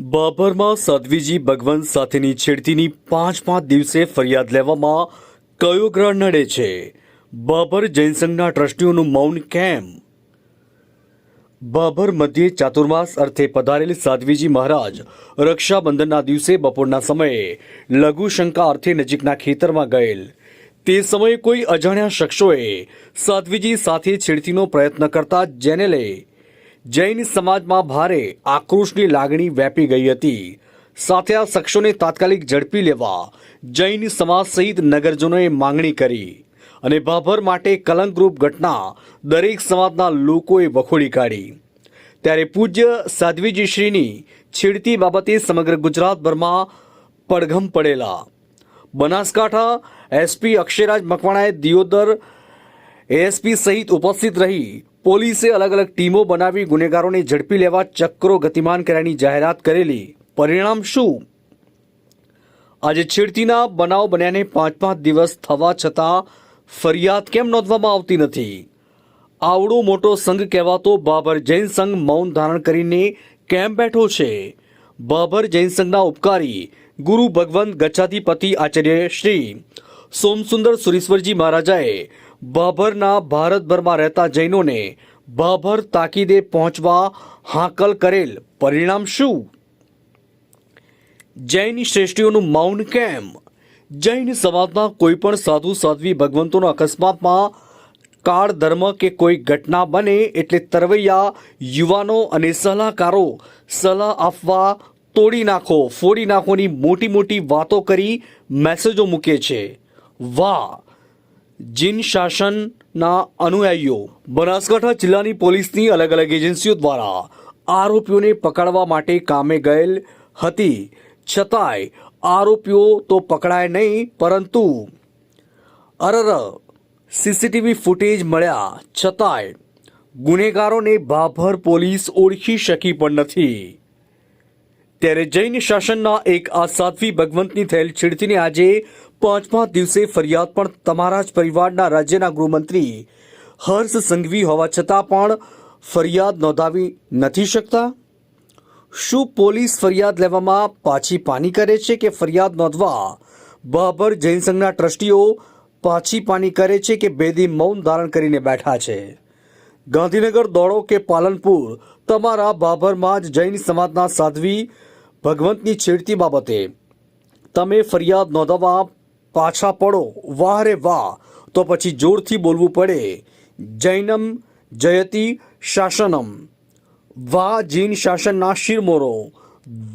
બાબરમાં સાધ્વીજી ભગવંત સાથેની છેડતીની પાંચ પાંચ દિવસે ફરિયાદ લેવામાં કયો ગ્રહ નડે છે? બાબર જૈન સંઘના ટ્રસ્ટીઓનું મૌન કેમ? બાબર મધ્યે ચાતુર્માસ અર્થે પધારેલ સાધ્વીજી મહારાજ રક્ષાબંધનના દિવસે બપોરના સમયે લઘુશંકા અર્થે નજીકના ખેતરમાં ગયેલ. તે સમયે કોઈ અજાણ્યા શખ્સોએ સાધ્વીજી સાથે છેડતીનો પ્રયત્ન કરતા જેને લઈ જૈન સમાજમાં ભારે આક્રોશની લાગણી વ્યાપી ગઈ હતી. સાથે આ શખ્સોને તાત્કાલિક ઝડપી લેવા જૈન સમાજ સહિત નગરજનોએ માંગણી કરી અને ભાભર માટે કલંકરૂપ ઘટના દરેક સમાજના લોકોએ વખોડી કાઢી. ત્યારે પૂજ્ય સાધ્વીજી શ્રીની છેડતી બાબતે સમગ્ર ગુજરાતભરમાં પડઘમ પડેલા. બનાસકાંઠા એસપી અક્ષયરાજ મકવાણાએ દિયોદર એએસપી સહિત ઉપસ્થિત રહી પોલીસે અલગ અલગ ટીમો બનાવી ગુનેગારોને ઝડપી લેવા ચક્રો ગતિમાન કર્યાની જાહેરાત કરેલી. પરિણામ શું? આજે છેડતીના બનાવ બન્યાને પાંચ પાંચ દિવસ થવા છતાં ફરિયાદ કેમ નોંધવામાં આવતી નથી? આવડો મોટો સંઘ કહેવાતો બાબર જૈન સંઘ મૌન ધારણ કરીને કેમ બેઠો છે? બાબર જૈન સંઘના ઉપકારી ગુરુ ભગવંત ગચ્છાધિપતિ આચાર્ય શ્રી સોમસુંદર સુરેશ્વરજી મહારાજાએ બાભરના ભારતભરમાં રહેતા જૈનોને બાભર તાકીદે પહોંચવા હાંકલ કરેલ પરિણામ શું? જૈન શ્રેષ્ઠીઓનું મૌન કેમ? જૈન સમાજના કોઈ પણ સાધુ, સાધ્વી, ભગવંતોના અકસ્માતમાં કાળ, ધર્મ કે કોઈ ઘટના બને એટલે તરવૈયા, યુવાનો અને સલાહકારો સલાહ આપવા તોડી નાખો, ફોડી નાખોની મોટી મોટી વાતો કરી મેસેજો મૂકે છે. વાહ! જીન શાસનના અનુયાયીઓ, બનાસકાંઠા જિલ્લાની પોલીસની અલગ અલગ એજન્સીઓ દ્વારા આરોપીઓને પકડવા માટે કામે ગયેલ હતી. છતાંય આરોપીઓ તો પકડાય નહીં, પરંતુ અરર સીસીટીવી ફૂટેજ મળ્યા. છતાંય ગુનેગારોને ભાભર પોલીસ ઓળખી શકી પણ નથી. ત્યારે જૈન શાસનના એક આ સાધ્વી ભગવંતની થયેલ છેડતીને આજે પાંચ પાંચ દિવસે ફરિયાદ પણ તમારા જ પરિવારના રાજ્યના ગૃહમંત્રી હર્ષ સંઘવી હોવા છતાં પણ ફરિયાદ નોંધાવી નથી શકતા? શું પોલીસ ફરિયાદ લેવામાં પાછી પાની કરે છે કે ફરિયાદ નોંધવા બાબર જૈન સંઘના ટ્રસ્ટીઓ પાછી પાની કરે છે કે બેદી મૌન ધારણ કરીને બેઠા છે? ગાંધીનગર, દોડો કે પાલનપુર, તમારા બાબરમાં જ જૈન સમાજના સાધ્વી ભગવંતની છેડતી બાબતે, તમે ફરિયાદ નોંધાવવા પાછા પડો, વાહ રે વાહ. તો પછી જોરથી બોલવું પડે, જૈનમ જયતી શાસનમ. વાહ જૈન શાસનના શિરમોરો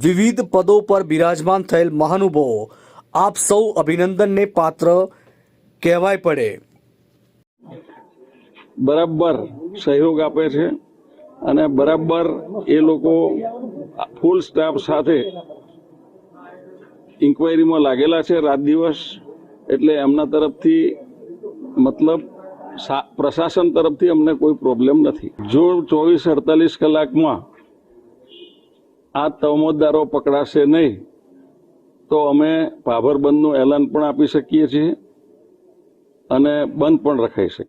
વિવિધ પદો પર બિરાજમાન થયેલ મહાનુભવો આપ સૌ અભિનંદનને પાત્ર કહેવાય પડે. બરાબર સહયોગ આપે છે અને બરાબર એ લોકો ફૂલ સ્ટાફ સાથે ઇન્કવાયરીમાં લાગેલા છે રાત દિવસ. એટલે એમના તરફથી મતલબ પ્રશાસન તરફથી અમને કોઈ પ્રોબ્લેમ નથી. જો ચોવીસ અડતાલીસ કલાકમાં આ તમોદદારો પકડાશે નહીં, તો અમે પાભર બંધનું એલાન પણ આપી શકીએ છીએ અને બંધ પણ રખાઈ શકે